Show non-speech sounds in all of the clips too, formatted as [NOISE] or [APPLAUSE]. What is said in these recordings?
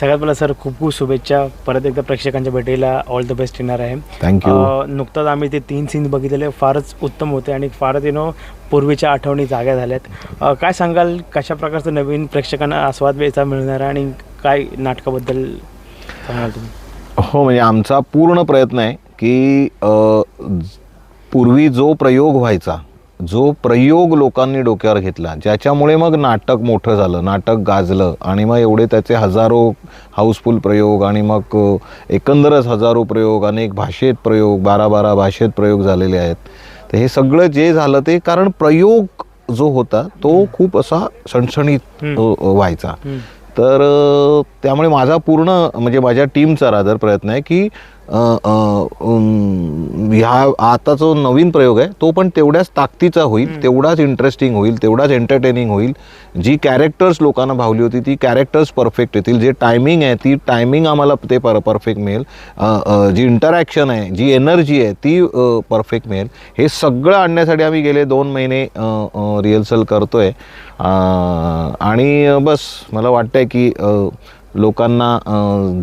सगळ्यात पहिला सर खूप खूप शुभेच्छा. परत एकदा प्रेक्षकांच्या भेटीला ऑल द बेस्ट येणार आहे. थँक्यू नुकताच आम्ही ते तीन सीन बघितलेले फारच उत्तम होते आणि फारच यु नो पूर्वीच्या आठवणी जाग्या झाल्यात. काय सांगाल कशा प्रकारचं नवीन प्रेक्षकांना आस्वाद याचा मिळणार आहे आणि काय नाटकाबद्दल सांगाल तुम्ही? हो म्हणजे आमचा पूर्ण प्रयत्न आहे की पूर्वी जो प्रयोग व्हायचा जो प्रयोग लोकांनी डोक्यावर घेतला ज्याच्यामुळे मग नाटक मोठं झालं नाटक गाजलं आणि मग एवढे त्याचे हजारो हाऊसफुल प्रयोग आणि मग एकंदरच हजारो प्रयोग अनेक भाषेत प्रयोग बारा बारा भाषेत प्रयोग झालेले आहेत. तर हे सगळं जे झालं ते कारण प्रयोग जो होता तो खूप असा सणसणीत व्हायचा. तर त्यामुळे माझा पूर्ण म्हणजे माझ्या टीमचा रादर प्रयत्न आहे की ह्या आता जो नवीन प्रयोग आहे तो पण तेवढ्याच ताकदीचा होईल तेवढाच इंटरेस्टिंग होईल तेवढाच एंटरटेनिंग होईल. जी कॅरेक्टर्स लोकांना भावली होती ती कॅरेक्टर्स परफेक्ट येतील. जे टायमिंग आहे ती टायमिंग आम्हाला ते पर परफेक्ट मिळेल. जी इंटरॅक्शन आहे जी एनर्जी आहे ती परफेक्ट मिळेल. हे सगळं आणण्यासाठी आम्ही गेले दोन महिने रिहर्सल करतोय. आणि बस मला वाटतंय की लोकांना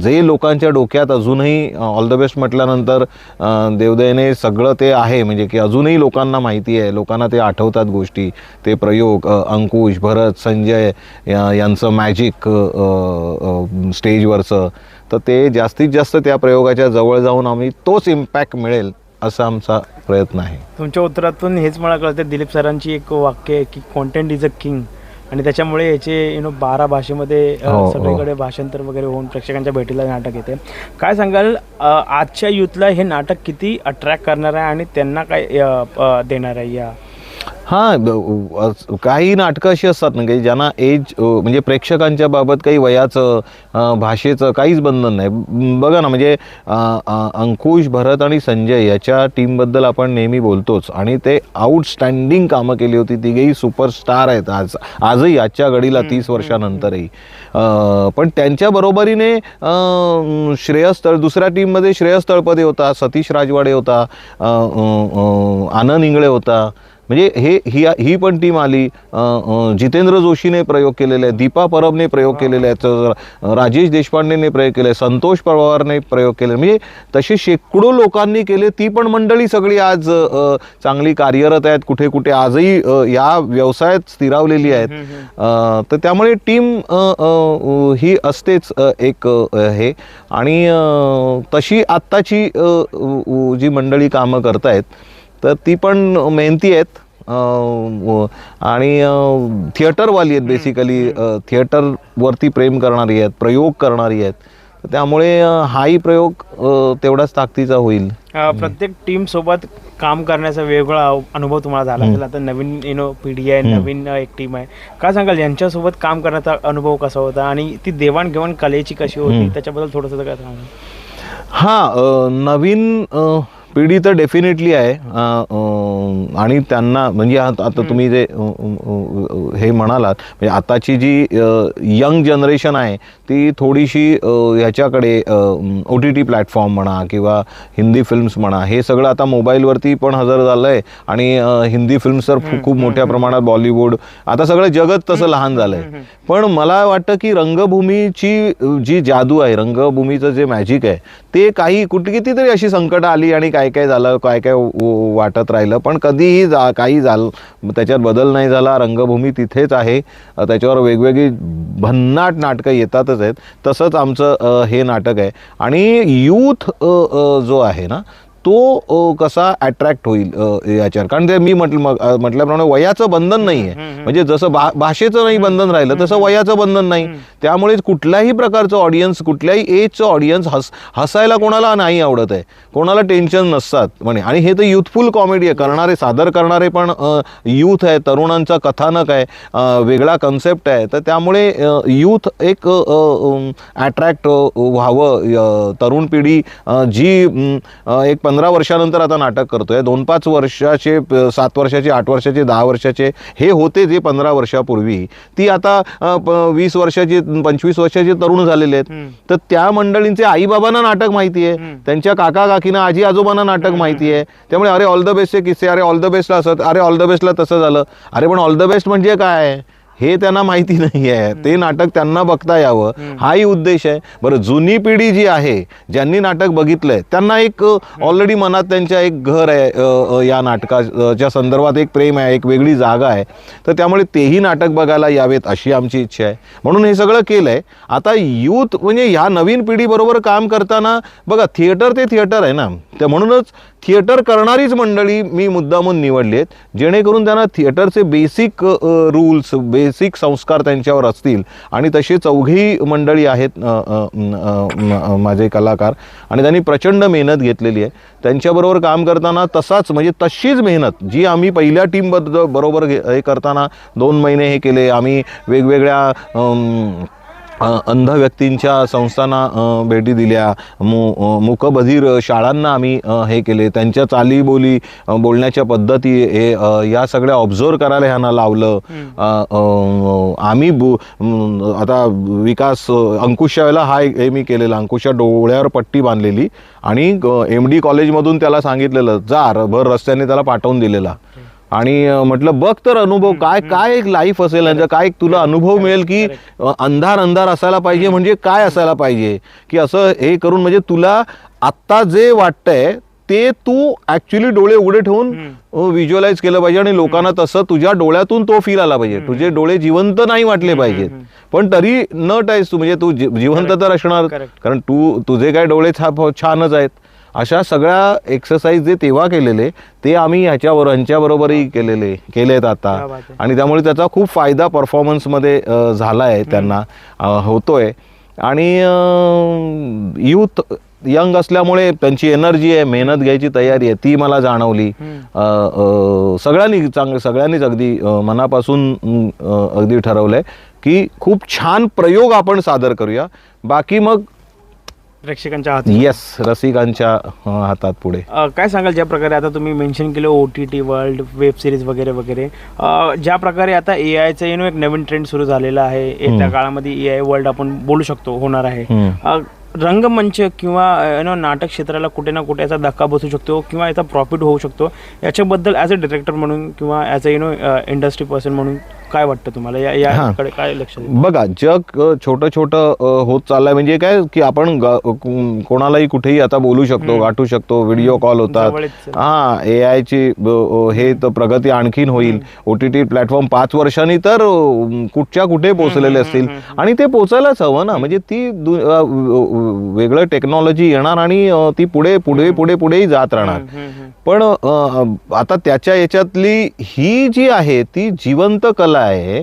जे लोकांच्या डोक्यात अजूनही ऑल द बेस्ट म्हटल्यानंतर देवदयने देवदयेने सगळं ते आहे म्हणजे की अजूनही लोकांना माहिती आहे लोकांना ते आठवतात गोष्टी ते प्रयोग अंकुश भरत संजय या- यांचं मॅजिक स्टेजवरचं तर ते जास्तीत जास्त त्या प्रयोगाच्या जवळ जाऊन आम्ही तोच इम्पॅक्ट मिळेल असा आमचा प्रयत्न आहे. तुमच्या उत्तरातून हेच मला कळतं दिलीप सरांची एक वाक्य आहे की कॉन्टेंट इज अ किंग आणि त्याच्यामुळे याचे यु नो बारा भाषेमध्ये हो, हो. सगळीकडे भाषांतर वगैरे होऊन प्रेक्षकांच्या भेटीला नाटक येते काय सांगाल आजच्या युथला हे नाटक किती अट्रॅक्ट करणार आहे आणि त्यांना काय देणार आहे या हां काही नाटकं अशी असतात ना की ज्यांना एज म्हणजे प्रेक्षकांच्या बाबत काही वयाचं भाषेचं काहीच बंधन नाही. बघा ना म्हणजे अंकुश भरत आणि संजय याच्या टीमबद्दल आपण नेहमी बोलतोच. आणि ते आउटस्टँडिंग कामं केली होती. तिघेही सुपरस्टार आहेत आज. आजही आजच्या घडीला तीस वर्षानंतरही. पण त्यांच्या बरोबरीने श्रेयस तळ दुसऱ्या टीममध्ये श्रेयस तळपदे होता सतीश राजवाडे होता आनंद इंगळे होता. म्हणजे हे ही ही पण टीम आली. जितेंद्र जोशीने प्रयोग केलेले आहेत दीपा परबने प्रयोग केलेले आहेत अ, राजेश देशपांडेने प्रयोग केले संतोष पवारने प्रयोग केले. म्हणजे तसे शेकडो लोकांनी केले ती पण मंडळी सगळी आज चांगली कार्यरत आहेत कुठे कुठे आजही या व्यवसायात स्थिरावलेली आहेत. तर त्यामुळे टीम ही असतेच एक हे. आणि तशी आत्ताची जी मंडळी कामं करतायत तर ती पण मेहनती आहेत. आणि थिएटरवाली आहेत बेसिकली थिएटरवरती प्रेम करणारी आहेत प्रयोग करणारी आहेत. त्यामुळे हाही प्रयोग तेवढाच ताकदीचा होईल. प्रत्येक टीम सोबत काम करण्याचा वेगळा अनुभव तुम्हाला झाला असेल. आता नवीन यु पिढी आहे नवीन एक टीम आहे. काय सांगाल यांच्यासोबत काम करण्याचा अनुभव कसा होता? आणि ती देवाणघेवाण कलेची कशी होती? त्याच्याबद्दल थोडंसं काय सांगाल? हां नवीन पिढी तर डेफिनेटली आहे. आणि त्यांना म्हणजे आत- तुम्ही जे हे म्हणालात म्हणजे आताची जी यंग जनरेशन आहे ती थोडीशी ह्याच्याकडे ओ टी टी प्लॅटफॉर्म म्हणा किंवा हिंदी फिल्म्स म्हणा हे सगळं आता मोबाईलवरती पण हजर झालं आहे आणि हिंदी फिल्म्स तर खूप मोठ्या प्रमाणात बॉलिवूड आता सगळं जगत तसं लहान झालं आहे पण मला वाटतं की रंगभूमीची जी जादू आहे रंगभूमीचं जे मॅजिक आहे ते काही कुठे कितीतरी अशी संकटं आली आणि काय काय झालं काय काय वाटत राहिलं. पण कधीही जा काही झालं त्याच्यात बदल नाही झाला. रंगभूमी तिथेच आहे. त्याच्यावर वेगवेगळी भन्नाट नाटकं येतातच आहेत. तसंच आमचं हे नाटक आहे. आणि यूथ जो आहे ना तो कसा अट्रॅक्ट होईल याच्यावर? कारण ते मी म्हटलं म्हटल्याप्रमाणे वयाचं बंधन नाही आहे. म्हणजे जसं भा भाषेचं नाही बंधन राहिलं तसं वयाचं बंधन नाही. त्यामुळे कुठल्याही प्रकारचं ऑडियन्स कुठल्याही एजचं ऑडियन्स हस हसायला कोणाला नाही आवडत आहे. कोणाला टेन्शन नसतात म्हणे. आणि हे तर युथफुल कॉमेडी आहे. करणारे सादर करणारे पण यूथ आहे. तरुणांचा कथानक आहे. वेगळा कन्सेप्ट आहे. तर त्यामुळे यूथ एक अट्रॅक्ट व्हावं. तरुण पिढी जी एक पंधरा वर्षानंतर आता नाटक करतोय. दोन पाच वर्षाचे सात वर्षाचे आठ वर्षाचे दहा वर्षाचे हे होते जे पंधरा वर्षापूर्वी. ती आता वीस वर्षाची पंचवीस वर्षाचे तरुण झालेले आहेत. तर त्या मंडळींचे आईबाबांना नाटक माहिती आहे त्यांच्या काका काकीना आजी आजोबांना नाटक माहिती आहे त्यामुळे अरे ऑल द बेस्टचे किस्से अरे ऑल द बेस्टला असं अरे ऑल द बेस्टला तसं झालं. अरे पण ऑल द बेस्ट म्हणजे काय? हे त्यांना माहिती नाही आहे. ते नाटक त्यांना बघता यावं. हाही उद्देश आहे. बरं जुनी पिढी जी आहे ज्यांनी नाटक बघितलंय त्यांना एक ऑलरेडी मनात त्यांच्या एक घर आहे या नाटकाच्या संदर्भात एक प्रेम आहे एक वेगळी जागा आहे. तर त्यामुळे तेही नाटक बघायला यावेत अशी आमची इच्छा आहे. म्हणून हे सगळं केलं आहे आता यूथ म्हणजे ह्या नवीन पिढीबरोबर काम करताना बघा थिएटर ते थिएटर आहे ना. त्या म्हणूनच थिएटर करणारीच मंडळी मी मुद्दामून निवडली आहेत. जेणेकरून त्यांना थिएटरचे बेसिक रूल्स बेसिक संस्कार त्यांच्यावर असतील. आणि तशी चौघी मंडळी आहेत माझे कलाकार. आणि त्यांनी प्रचंड मेहनत घेतलेली आहे. त्यांच्याबरोबर काम करताना तसाच म्हणजे तशीच मेहनत जी आम्ही पहिल्या टीमबद्दल बरोबर घे- हे करताना दोन महिने हे केले. आम्ही वेगवेगळ्या अंध व्यक्तींच्या संस्थांना भेटी दिल्या. मु मूकबधीर शाळांना आम्ही हे केले. त्यांच्या चालीबोली बोलण्याच्या पद्धती हे या सगळ्या ऑब्झर्व करायला ह्यांना लावलं. आम्ही बु आता विकास अ, अंकुशच्या वेळेला हा हे मी केलेला. अंकुशच्या डोळ्यावर पट्टी बांधलेली आणि एम डी कॉलेजमधून त्याला सांगितलेलं जा र- भर रस्त्याने त्याला पाठवून दिलेला. आणि म्हटलं बघ तर अनुभव काय काय एक लाईफ असेल यांचा काय एक तुला अनुभव मिळेल की अंधार अंधार असायला पाहिजे म्हणजे काय असायला पाहिजे? की असं हे करून म्हणजे तुला आत्ता जे वाटतंय ते तू ऍक्च्युली डोळे उघडे ठेवून व्हिज्युअलाइज केलं पाहिजे आणि लोकांना तसं तुझ्या डोळ्यातून तो फील आला पाहिजे. तुझे डोळे जिवंत नाही वाटले पाहिजेत. पण तरी नट आहेस तू म्हणजे तू जिवंत तर असणार. कारण तू तुझे काय डोळे छा- छानच आहेत. अशा सगळ्या एक्सरसाइज जे तेव्हा केलेले ते आम्ही ह्याच्यावर ह्यांच्याबरोबरही केलेले केलेत क्या आता. आणि त्यामुळे त्याचा खूप फायदा परफॉर्मन्समध्ये झाला आहे त्यांना होतोय. आणि यूथ यंग असल्यामुळे त्यांची एनर्जी आहे मेहनत घ्यायची तयारी आहे ती मला जाणवली. सगळ्यांनी चांग सगळ्यांनीच अगदी मनापासून अगदी ठरवलं आहे की खूप छान प्रयोग आपण सादर करूया. बाकी मग प्रेक्षकांच्या हाती? येस रसिकांच्या अ, हातात पुढे. अ, काय सांगाल ज्या प्रकारे आता तुम्ही मेन्शन केलं O T T world web series वगैरे वगैरे. अ, ज्या प्रकारे आता ए आयचं यु नो एक नवीन ट्रेंड सुरू झालेला आहे. येत्या काळामध्ये ए आय वर्ल्ड आपण बोलू शकतो होणार आहे. हम्म. अ, रंगमंच किंवा यु नो नाटक क्षेत्राला कुठे ना कुठे याचा धक्का बसू शकतो किंवा याचा प्रॉफिट होऊ शकतो. याच्याबद्दल ॲज अ डिरेक्टर म्हणून किंवा as a you know industry person म्हणून काय वाटतं तुम्हाला? या याकडे काय लक्ष द्यायचं? बगा जग अ, छोटं छोटं अ, होत चाललंय. म्हणजे काय की आपण ग- को- कोणालाही कुठेही आता बोलू शकतो गाठू शकतो व्हिडिओ कॉल होतात. हा ए आयची हे तर प्रगती आणखीन होईल. ओ टी टी प्लॅटफॉर्म पाच वर्षांनी तर अ, कुठच्या कुठे पोहोचलेले असतील. आणि ते पोचायलाच हवं ना. म्हणजे ती दु- अ, व- वेगळं टेक्नॉलॉजी येणार आणि अ, ती पुढे पुढे पुढे पुढेही जात राहणार. पण अ, आता त्याच्या याच्यातली ही जी आहे ती जिवंत कला आहे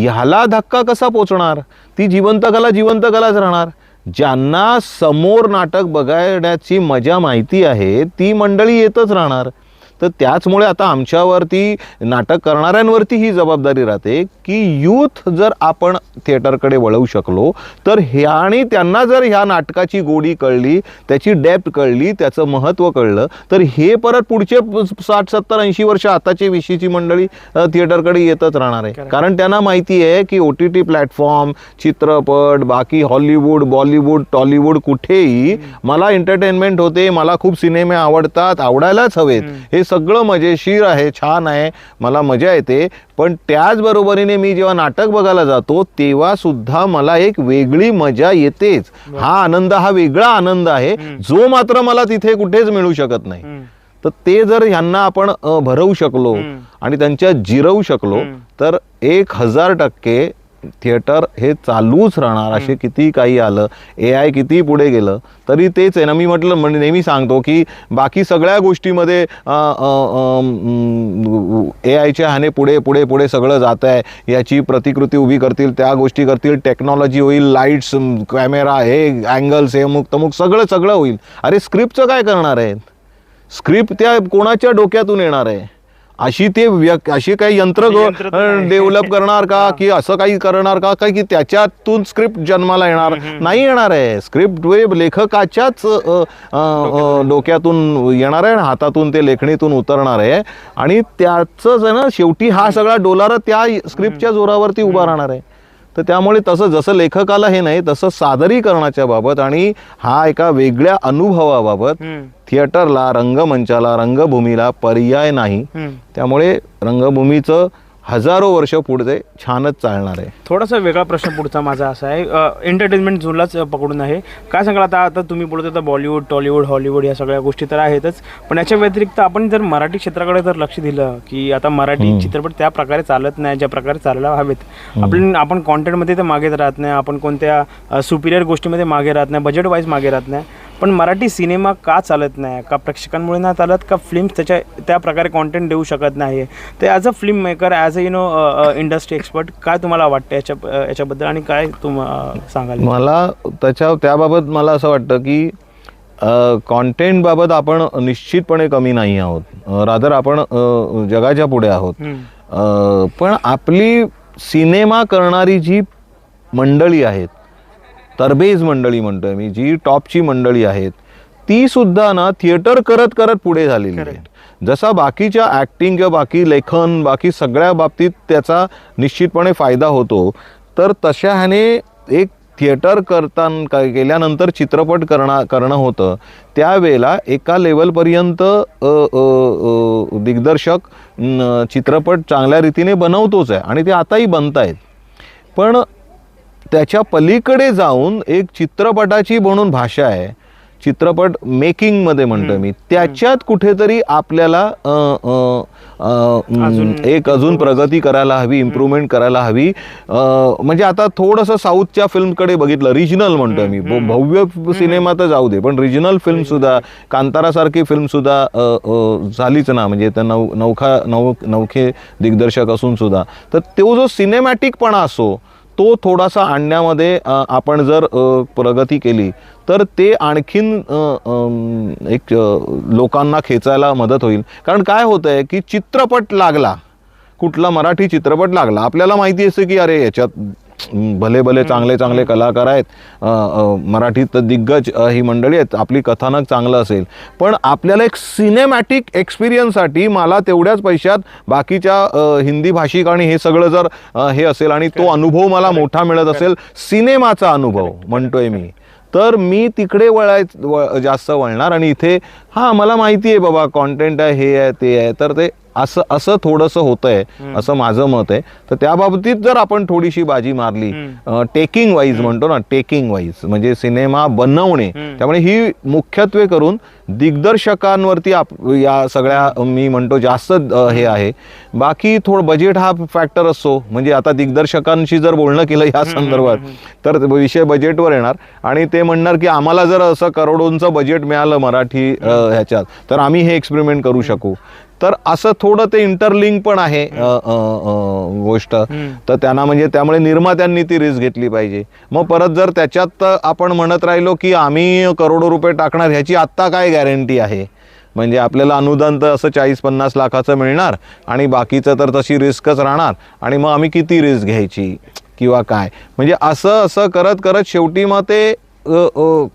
ह्याला धक्का कसा पोचणार? ती जिवंत कला जिवंत कलाच राहणार. ज्यांना समोर नाटक बघण्याची मजा माहिती आहे ती मंडळी येतच राहणार. तर त्याचमुळे आता आमच्यावरती नाटक करणाऱ्यांवरती ही जबाबदारी राहते की यूथ जर आपण थिएटरकडे वळवू शकलो तर ह्या आणि त्यांना जर ह्या नाटकाची गोडी कळली त्याची डेप्थ कळली त्याचं महत्त्व कळलं तर हे परत पुढचे साठ सत्तर ऐंशी वर्ष आताची विशीची मंडळी थिएटरकडे येतच राहणार आहे. कारण त्यांना माहिती आहे की ओ टी टी प्लॅटफॉर्म चित्रपट बाकी हॉलिवूड बॉलिवूड टॉलिवूड कुठेही मला एंटरटेनमेंट होते मला खूप सिनेमे आवडतात आवडायलाच हवेत. हे सगळं मजेशीर आहे छान आहे मला मजा येते पण त्याचबरोबरीने मी जेव्हा नाटक बघायला जातो तेव्हा सुद्धा मला एक वेगळी मजा येतेच हा आनंद हा वेगळा आनंद आहे जो मात्र मला तिथे कुठेच मिळू शकत नाही. तर ते जर ह्यांना आपण भरवू शकलो. आणि त्यांच्या जिरवू शकलो. तर एक हजार टक्के थिएटर हे चालूच राहणार. असे किती काही आलं ए आय किती पुढे गेलं तरी तेच आहे ना. मी म्हटलं म्हणजे नेहमी सांगतो की बाकी सगळ्या गोष्टीमध्ये ए आयच्या ह्याने पुढे पुढे पुढे सगळं जात आहे. याची प्रतिकृती उभी करतील त्या गोष्टी करतील टेक्नॉलॉजी होईल लाईट्स कॅमेरा हे अँगल्स हे मुक तमुक सगळं सगळं होईल. अरे स्क्रिप्टचं काय करणार आहे? स्क्रिप्ट त्या कोणाच्या डोक्यातून येणार आहे? अशी ते व्यक अशी काही यंत्र. डेव्हलप [LAUGHS] करणार का की असं काही करणार का काय की त्याच्यातून स्क्रिप्ट जन्माला येणार? नाही येणार आहे. स्क्रिप्ट वे लेखकाच्याच डोक्यातून येणार. आहे हातातून ते लेखणीतून उतरणार आहे. आणि त्याचंच आहे ना शेवटी हा सगळा डोलारा त्या स्क्रिप्टच्या जोरावरती उभा राहणार आहे. तर त्यामुळे तसं जसं लेखकाला हे नाही तसं सादरीकरणाच्या बाबत आणि हा एका वेगळ्या अनुभवाबाबत. थिएटरला रंगमंचाला रंगभूमीला पर्याय नाही. त्यामुळे रंगभूमीचं हजारो वर्ष पुढे छानच चालणार आहे. थोडासा वेगळा प्रश्न पुढचा माझा असा आहे. एंटरटेनमेंट झोनलाच पकडून आहे. काय सांगाल आता आता तुम्ही बोलत होता बॉलिवूड टॉलिवूड हॉलिवूड या सगळ्या गोष्टी तर आहेतच. पण याच्या व्यतिरिक्त आपण जर मराठी क्षेत्राकडे जर लक्ष दिलं की आता मराठी चित्रपट त्या प्रकारे चालत नाही ज्या प्रकारे चालायला हवेत. आपण आपण कॉन्टेंटमध्ये तर मागेच राहत नाही. आपण कोणत्या सुपिरियर गोष्टीमध्ये मागे राहत नाही. बजेट वाईज मागे राहत नाही. पण मराठी सिनेमा का चालत नाही? का प्रेक्षकांमुळे नाही चालत? का फिल्म्स त्याच्या त्या प्रकारे कॉन्टेंट देऊ शकत नाही? तर as a film maker as a you know industry expert काय तुम्हाला वाटतं याच्या याच्याबद्दल? आणि काय तुम सांगाल? मला त्याच्या त्याबाबत मला असं वाटतं की कॉन्टेंट बाबत आपण निश्चितपणे कमी नाही आहोत. रादर आपण जगाच्या पुढे आहोत. पण आपली सिनेमा करणारी जी मंडळी आहेत तरबेज मंडळी म्हणतोय मी जी टॉपची मंडळी आहेत ती सुद्धा ना थिएटर करत करत पुढे झालेली आहे जसा बाकीच्या ॲक्टिंग किंवा बाकी लेखन बाकी सगळ्या बाबतीत त्याचा निश्चितपणे फायदा होतो तर तशा ह्याने एक थिएटर करताना केल्यानंतर चित्रपट करणं करणं होतं. त्यावेळेला एका लेवलपर्यंत दिग्दर्शक चित्रपट चांगल्या रीतीने बनवतोच आहे आणि ते आताही बनत आहेत पण त्याच्या पलीकडे जाऊन एक चित्रपटाची म्हणून भाषा आहे. चित्रपट मेकिंगमध्ये म्हणतोय मी. त्याच्यात कुठेतरी आपल्याला एक अजून प्रगती करायला हवी इम्प्रूव्हमेंट करायला हवी. म्हणजे आता थोडंसं साऊथच्या फिल्मकडे बघितलं रिजनल म्हणतोय मी. भव्य सिनेमा तर जाऊ दे पण रिजनल फिल्म सुद्धा कांतारासारखी फिल्म सुद्धा अ, अ, झालीच ना. म्हणजे त्या नौ नौखा नौ नौखे दिग्दर्शक असून सुद्धा. तर तो जो सिनेमॅटिकपणा असो तो थोडासा आणण्यामध्ये आपण जर प्रगती केली तर ते आणखीन एक लोकांना खेचायला मदत होईल. कारण काय होतं आहे की चित्रपट लागला कुठला मराठी चित्रपट लागला आपल्याला माहिती असते की अरे याच्यात भले भले चांगले चांगले कलाकार आहेत मराठीत दिग्गज ही मंडळी आहेत. आपली कथानक चांगलं असेल. पण आपल्याला एक सिनेमॅटिक एक्सपिरियन्ससाठी मला तेवढ्याच पैशात बाकीच्या हिंदी भाषिक आणि हे सगळं जर हे असेल आणि तो अनुभव मला मोठा मिळत असेल सिनेमाचा अनुभव म्हणतोय मी. तर मी तिकडे वळाय व जास्त वळणार आणि इथे हां मला माहिती आहे बाबा कॉन्टेंट आहे हे आहे ते आहे. तर ते असं असं थोडंसं होतं आहे असं माझं मत आहे. तर त्या बाबतीत जर आपण थोडीशी बाजी मारली टेकिंग वाईज म्हणतो ना टेकिंग वाईज म्हणजे सिनेमा बनवणे त्यामुळे ही मुख्यत्वे करून दिग्दर्शकांवरती आप या सगळ्या मी म्हणतो जास्त हे आहे. बाकी थोडं बजेट हा फॅक्टर असतो. म्हणजे आता दिग्दर्शकांशी जर बोलणं केलं या संदर्भात तर विषय बजेटवर येणार. आणि ते म्हणणार की आम्हाला जर असं करोडोंचं बजेट मिळालं मराठी ह्याच्यात तर आम्ही हे एक्सपेरिमेंट करू शकू. तर असं थोडं ते इंटरलिंक पण आहे गोष्ट. तर त्यांना म्हणजे त्यामुळे निर्मात्यांनी ती रिस्क घेतली पाहिजे. मग परत जर त्याच्यात आपण म्हणत राहिलो की आम्ही करोडो रुपये टाकणार ह्याची आत्ता काय गॅरंटी आहे? म्हणजे आपल्याला अनुदान तर असं चाळीस पन्नास लाखाचं मिळणार आणि बाकीचं तर तशी रिस्कच राहणार. आणि मग आम्ही किती रिस्क घ्यायची किंवा काय? म्हणजे असं असं करत करत शेवटी मग ते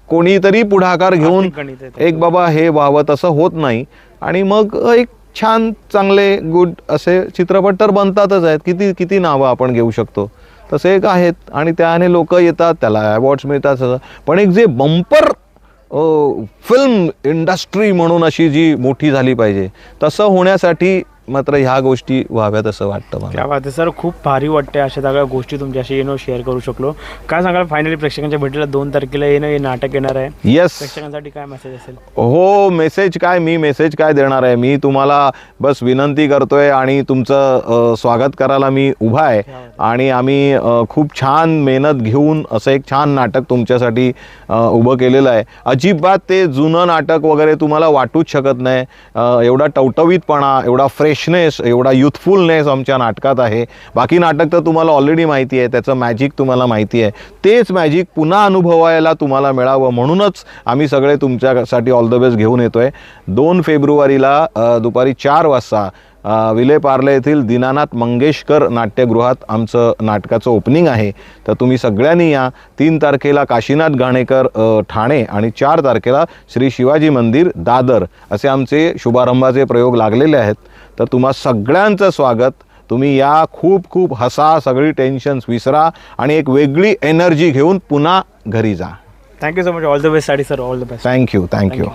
कोणीतरी पुढाकार घेऊन. एक बाबा हे व्हावं तसं होत नाही. आणि मग एक छान चांगले गुड असे चित्रपट तर बनतातच आहेत. किती किती नावं आपण घेऊ शकतो? तसे एक आहेत आणि त्याने लोक येतात त्याला अवॉर्ड्स मिळतात पण एक जे बंपर फिल्म इंडस्ट्री म्हणून अशी जी मोठी झाली पाहिजे तसं होण्यासाठी मात्र ह्या गोष्टी व्हाव्यात असं वाटतं मला. क्या बात आहे सर. खूप भारी वाटते अशा सगळ्या गोष्टी तुमच्याशी येणं शेअर करू शकलो. काय सांगाल? फायनली प्रेक्षकांच्या भेटीला दोन तारखेला येणं हे नाटक येणार आहे. येस प्रेक्षकांसाठी काय मेसेज असेल? हो मेसेज काय? मी मेसेज काय देणार आहे? मी तुम्हाला बस विनंती करतोय आणि तुमचं अ, स्वागत करायला मी उभा आहे. आणि आम्ही खूप छान मेहनत घेऊन असं एक छान नाटक तुमच्यासाठी उभं केलेलं आहे. अजिबात ते जुनं नाटक वगैरे तुम्हाला वाटूच शकत नाही. एवढा टवटवीतपणा एवढा फ्रेशनेस एवढा युथफुलनेस आमच्या नाटकात आहे. बाकी नाटक तर तुम्हाला ऑलरेडी माहिती आहे. त्याचं मॅजिक तुम्हाला माहिती आहे. तेच मॅजिक पुन्हा अनुभवायला तुम्हाला मिळावं म्हणूनच आम्ही सगळे तुमच्यासाठी ऑल द बेस्ट घेऊन येतो आहे दोन फेब्रुवारीला दुपारी चार वाजता विले पार्ले येथील दीनानाथ मंगेशकर नाट्यगृहात आमचं नाटकाचं ओपनिंग आहे. तर तुम्ही सगळ्यांनी या तीन तारखेला काशीनाथ घाणेकर ठाणे आणि चार तारखेला श्री शिवाजी मंदिर दादर असे आमचे शुभारंभाचे प्रयोग लागलेले आहेत. तर तुम्हा सगळ्यांचं स्वागत. तुम्ही या खूप खूप हसा सगळी टेन्शन्स विसरा आणि एक वेगळी एनर्जी घेऊन पुन्हा घरी जा. Thank you so much all the बेस्टसाठी sir all the best thank you thank you